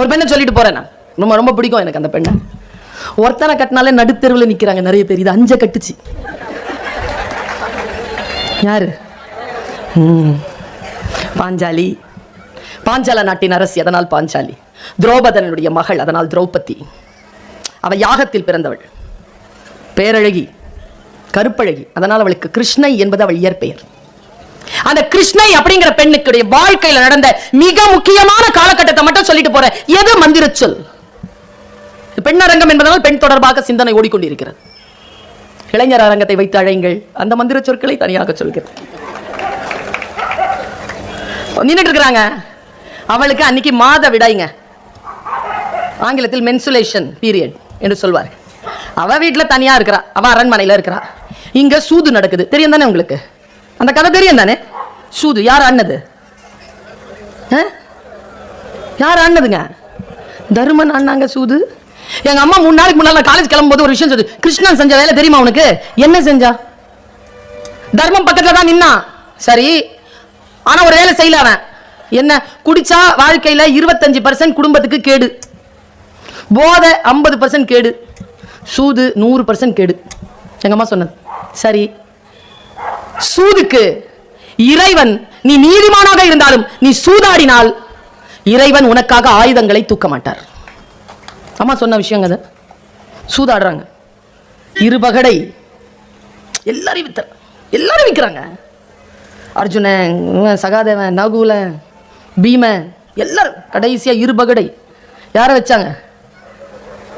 ஒரு பெண்ணை சொல்லிட்டு போறேன் நான். ரொம்ப ரொம்ப பிடிக்கும் எனக்கு அந்த பெண்ணை. ஒருத்தனை கட்டினாலே நடுத்தெருவில் நிக்கிறாங்க நிறைய பேர். இது அஞ்ச கட்டுச்சு. யாரு? பாஞ்சாலி. பாஞ்சால நாட்டின் அரசி அதனால் பாஞ்சாலி. துரோபதனனுடைய மகள் அதனால் திரௌபதி. அவ யாகத்தில் பிறந்தவள். பேரழகி கருப்பழகி. அதனால் அவளுக்கு கிருஷ்ணை என்பது அவள் இயற்பெயர். அந்த கிருஷ்ணை அப்படிங்கிற பெண்ணுக்குடைய வாழ்க்கையில நடந்த மிக முக்கியமான காலகட்டத்தை மட்டும் சொல்லிட்டு போற எது மந்திர சொல்? பெண் அரங்கம் என்பதால் பெண் தொடர்பாக சிந்தனை ஓடிக்கொண்டிருக்கிறது. இளைஞர் அரங்கத்தை வைத்து அழைங்கள் அந்த மந்திர சொற்களை தனியாக சொல்கிறேன். நின்றுட்டு இருக்கிறாங்க அவளுக்கு அன்னைக்கு மாத விடாய்ங்க. ஆங்கிலத்தில் மென்சுலேஷன் பீரியட் என்று சொல்வார் அவ வீட்டில் தனியா இருக்கிறா. அவ அரண்மனையில் இருக்கிறா. இங்க சூது நடக்குது. தெரியும் தானே உங்களுக்கு? அந்த கதை தெரியும் தானே? சூது யார் ஆனது யார் ஆடினதுங்க? தருமன் அண்ணாங்க சூது. எங்க அம்மா மூணு நாளைக்கு முன்னால காலேஜ் கிளம்பும்போது ஒரு விஷயம் சொல்லுது. கிருஷ்ணன் செஞ்ச வேலை தெரியுமா உனக்கு? என்ன செஞ்சா? தர்மம் பக்கத்துல தான் நின்னான். சரி. ஆனா ஒரு வேலை செய்யல அவன். என்ன? குடிச்சா வாழ்க்கையில இருபத்தஞ்சு பர்சன்ட் குடும்பத்துக்கு கேடு. போதை ஐம்பது பர்சன்ட் கேடு. சூது நூறு பர்சன்ட் கேடு. எங்கள் அம்மா சொன்னது. சரி. சூதுக்கு. இறைவன் நீ நீதிமானாக இருந்தாலும் நீ சூதாடினால் இறைவன் உனக்காக ஆயுதங்களை தூக்க மாட்டார். அம்மா சொன்ன விஷயங்க அது. சூதாடுறாங்க. இருபகடை. எல்லாரையும் வித்த எல்லாரும் விற்கிறாங்க அர்ஜுனன் சகாதேவன் நகுல பீமன் எல்லாரும் கடைசியாக இருபகடை. யாரை வச்சாங்க?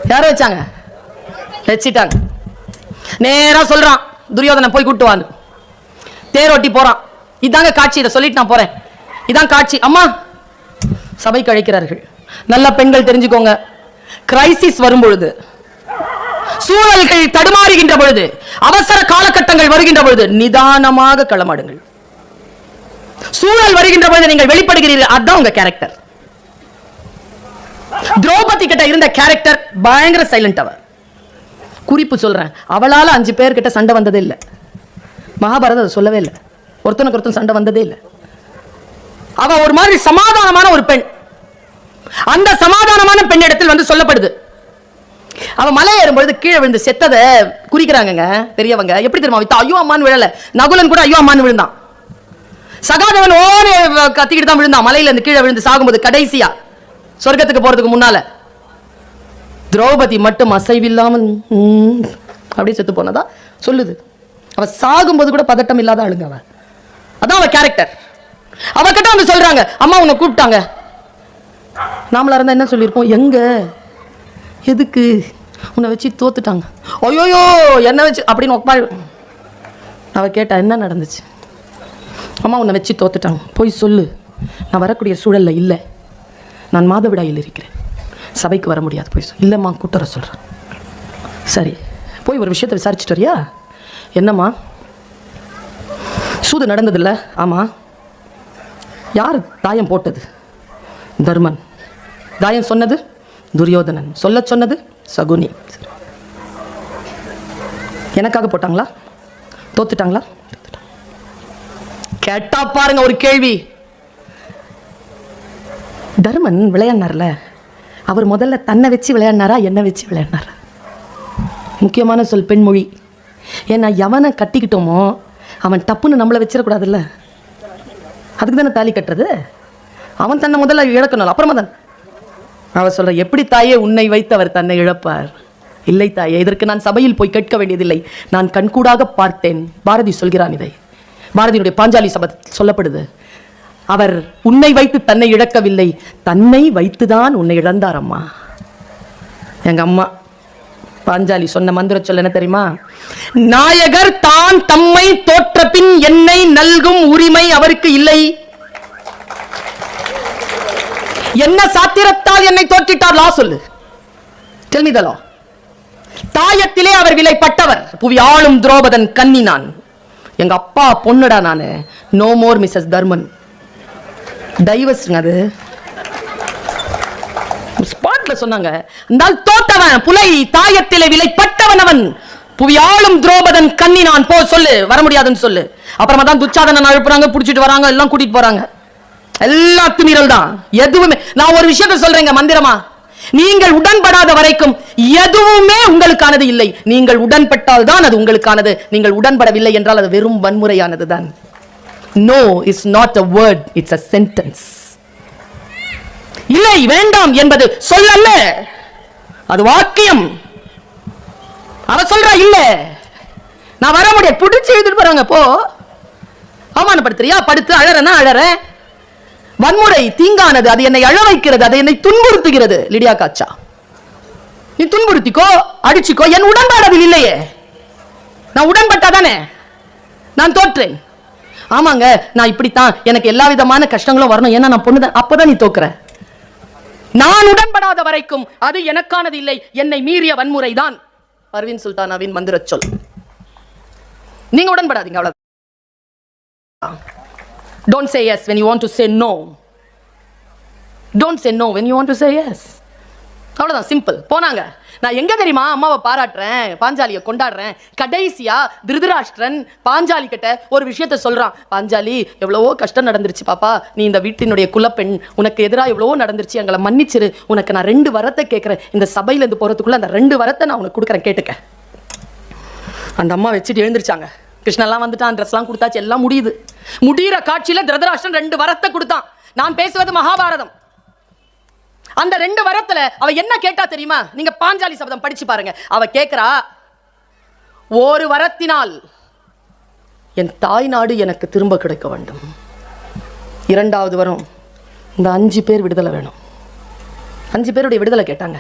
யாரை வச்சாங்க? வச்சிட்டாங்க. நேராக சொல்கிறான் துரியோதனை போய் கூட்டு வான்னு. தேரோட்டி போறான். இதாங்க காட்சி இதை சொல்லிட்டு நான் போறேன். இதான் காட்சி. அம்மா சபைக்கு அழைக்கிறார்கள். நல்ல பெண்கள் தெரிஞ்சுக்கோங்க. கிரைசிஸ் வரும் பொழுது சூழல்கள் தடுமாறுகின்ற பொழுது அவசர காலகட்டங்கள் வருகின்ற பொழுது நிதானமாக களமாடுங்கள். சூழல் வருகின்ற பொழுது நீங்கள் வெளிப்படுகிறீர்கள். அதுதான் உங்க கேரக்டர் திரௌபதி கிட்ட இருந்த கேரக்டர் பயங்கர சைலண்ட் அவர் குறிப்பு சொல்றேன். அவளால அஞ்சு பேர் கிட்ட சண்டை வந்ததே இல்லை. மகாபாரதம் அதை சொல்லவே இல்லை. ஒருத்தனுக்கு ஒருத்தன் சண்டை வந்ததே இல்லை. அவ ஒரு மாதிரி சமாதானமான ஒரு பெண். அந்த சமாதானமான பெண் இடத்தில் வந்து சொல்லப்படுது. அவ மலை ஏறும்பொழுது கீழே விழுந்து செத்ததை குறிக்கிறாங்கங்க பெரியவங்க. எப்படி தெரியுமா வித்தா ஐயோ அம்மான்னு விழல. நகுலன் கூட ஐயோ அம்மான்னு விழுந்தான். சகாதேவன் ஓரே கத்திக்கிட்டு தான் விழுந்தான். மலையில இருந்து கீழே விழுந்து சாகும்போது கடைசியா சொர்க்கத்துக்கு போறதுக்கு முன்னால. திரௌபதி மட்டும் அசைவில்லாமல் அப்படியே செத்து போனதா சொல்லுது. அவ சாகும்போது கூட பதட்டம் இல்லாத ஆளுங்க அவ. அதான் அவ கேரக்டர் அவகிட்ட வந்து சொல்றாங்க அம்மா உன்னை கூப்பிட்டாங்க. நாமளா இருந்தா என்ன சொல்லியிருப்போம்? எங்க? எதுக்கு? உன்னை வச்சு தோத்துட்டாங்க. ஐயோயோ என்ன வச்சு அப்படின்னு உட்பா அவ கேட்டா என்ன நடந்துச்சு? அம்மா உன்னை வச்சு தோத்துட்டாங்க. போய் சொல்லு. நான் வரக்கூடிய சூழலில் இல்லை. நான் மாதவிடாயில் இருக்கிறேன். சபைக்கு வர முடியாது. போய் சொல் இல்லைம்மா கூட்டுற சொல்கிறேன் சரி. போய் ஒரு விஷயத்தை விசாரிச்சுட்டு வரியா? என்னம்மா? சூது நடந்ததில்ல? ஆமாம் யார் தாயம் போட்டது? தர்மன். தாயம் சொன்னது துரியோதனன். சொல்ல சொன்னது சகுனி. எனக்காக போட்டாங்களா? தோத்துட்டாங்களா? கேட்டா பாருங்க ஒரு கேள்வி. தர்மன் விளையாடினார்ல. அவர் முதல்ல தன்னை வச்சு விளையாடினாரா என்னை வச்சு விளையாடினாரா? முக்கியமான சொல் பெண்மொழி. ஏன்னா எவனை கட்டிக்கிட்டோமோ அவன் தப்புன்னு நம்மளை வச்சிடக்கூடாதுல்ல? அதுக்கு தானே தாலி கட்டுறது? அவன் தன்னை முதல்ல இழக்கணும். அப்புறமா தான். அவன் சொல்கிற எப்படி தாயே உன்னை வைத்து அவர் தன்னை இழப்பார்? இல்லை தாயே இதற்கு நான் சபையில் போய் கேட்க வேண்டியதில்லை. நான் கண்கூடாக பார்த்தேன். பாரதி சொல்கிறான் இதை. பாரதியினுடைய பாஞ்சாலி சபை சொல்லப்படுது. அவர் உன்னை வைத்து தன்னை இழக்கவில்லை. தன்னை வைத்துதான் உன்னை இழந்தார் அம்மா. எங்க அம்மா பாஞ்சாலி சொன்ன மந்திர சொல்ல என்ன தெரியுமா? நாயகர் தான் தம்மை தோற்ற பின் என்னை நல்கும் உரிமை அவருக்கு இல்லை. என்ன சாத்திரத்தால் என்னை தோற்றிட்டார்? லா சொல்லு. டெல் தாயத்திலே அவர் விலைப்பட்டவர். புவி ஆளும் துரோபதன் கன்னி நான் எங்க அப்பா பொண்ணுடா நானு. நோ மோர் மிஸ்ஸஸ் தர்மன் டைவர்ஸ்ங்க அது. ஸ்பாட்ல சொன்னாங்க இருந்தால் தோத்தவன் புலை தாயத்திலே விலைப்பட்டவன் அவன். புவியாளும் துரோபதன் கண்ணி நான் போ சொல்லு வர முடியாதுன்னு சொல்லு. அப்புறமா தான் துச்சாதனன் அழுப்புறாங்க பிடிச்சிட்டு வராங்க எல்லாம் கூட்டிட்டு போறாங்க. எல்லா அத்துமீறல் தான். எதுவுமே நான் ஒரு விஷயத்த சொல்றேங்க மந்திரமா. நீங்கள் உடன்படாத வரைக்கும் எதுவுமே உங்களுக்கானது இல்லை. நீங்கள் உடன்பட்டால் தான் அது உங்களுக்கானது. நீங்கள் உடன்படவில்லை என்றால் அது வெறும் வன்முறையானது தான் no is not a word it's a sentence இல்லை வேண்டாம் என்பது சொல்லல்ல. அது வாக்கியம். அவ சொல்றா இல்ல. நான் வர முடியாது. பிடிச்சி எழுதிட்டு போறாங்க போ. அவமானப்படுத்துறியா? படுத்து அழறனா அழறேன் வன்முறை தீங்கானது அது என்னை அழ வைக்கிறது அது என்னை துன்புறுத்துகிறது. லிடியா காச்சா நீ துன்புறுத்திக்கோ அடிச்சுக்கோ. என் உடன்பாடு அதில் இல்லையே. நான் உடன்பட்டா தானே? நான் தோற்றேன். ஆமாங்க நான் இப்படித்தான். எனக்கு எல்லா விதமான கஷ்டங்களும் வரணும். ஏன்னா நான் பொண்ணுதான். அப்போதான் நீ தோக்குறேன் நான் உடன்படாத வரைக்கும் அது எனக்கானது இல்லை என்னை மீறிய வன்முறை தான் பர்வீன் சுல்தானாவின் மந்திர சொல் நீங்க உடன்படாதீங்க அவ்வளவு Don't say yes when you want to say no. Don't say no when you want to say yes. அவ்வளோதான் சிம்பிள் போனாங்க. நான் எங்கே தெரியுமா அம்மாவை பாராட்டுறேன் பாஞ்சாலியை கொண்டாடுறேன் கடைசியா திருதராஷ்டிரன் பாஞ்சாலி கிட்ட ஒரு விஷயத்த சொல்கிறான் பாஞ்சாலி எவ்வளவோ கஷ்டம் நடந்துருச்சு பாப்பா நீ இந்த வீட்டினுடைய குலப்பெண் உனக்கு எதிராக எவ்வளவோ நடந்துருச்சு எங்களை மன்னிச்சிரு. உனக்கு நான் ரெண்டு வரத்தை கேட்குறேன் இந்த சபையிலேருந்து போகிறதுக்குள்ளே அந்த ரெண்டு வரத்தை நான் உனக்கு கொடுக்குறேன் கேட்டுக்க. அந்த அம்மா வச்சுட்டு எழுந்திருச்சாங்க. கிருஷ்ணெல்லாம் வந்துட்டான் ட்ரெஸ்லாம் கொடுத்தாச்சு எல்லாம் முடியுது. முடிகிற காட்சியில் திருதராஷ்டிரன் ரெண்டு வரத்தை கொடுத்தான். நான் பேசுவது மகாபாரதம். அந்த ரெண்டு வரத்துல அவ என்ன கேட்டா தெரியுமா? நீங்க பாஞ்சாலி சபதம் படிச்சு பாருங்க. அவ கேக்குறா ஒரு வரத்தினால் என் தாய் நாடு எனக்கு திரும்ப கிடைக்க வேண்டும். இரண்டாவது வரம் இந்த அஞ்சு பேர் விடுதலை வேணும். அஞ்சு பேருடைய விடுதலை கேட்டாங்க.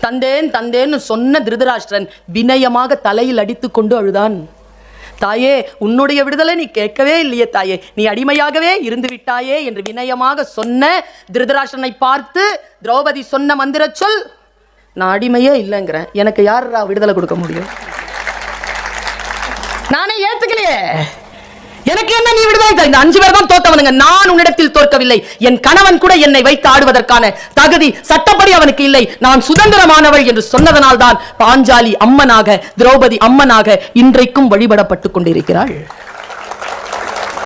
தந்தேன் தந்தேன்னு சொன்ன திருதராஷ்டிரன் வினயமாக தலையில் அடித்து கொண்டு அழுதான். தாயே உன்னுடைய விடுதலை நீ கேட்கவே இல்லையே தாயே. நீ அடிமையாகவே இருந்து விட்டாயே என்று வினயமாக சொன்ன திருதராஷ்டிரனை பார்த்து திரௌபதி சொன்ன மந்திர சொல் நான் அடிமையே இல்லைங்கிறேன். எனக்கு யாரா விடுதலை கொடுக்க முடியும்? நானே ஏத்துக்கலையே. எனக்கு என்ன நீ விடுதலை இந்த அஞ்சு பேர் தான் தோத்தவனுங்க. நான் உன்னிடத்தில் தோற்கவில்லை. என் கணவன் கூட என்னை வைத்து ஆடுவதற்கான தகுதி சட்டப்படி அவனுக்கு இல்லை. நான் சுதந்திரமானவள் என்று சொன்னதனால் தான் பாஞ்சாலி அம்மனாக திரௌபதி அம்மனாக இன்றைக்கும் வழிபடப்பட்டு கொண்டிருக்கிறாள்.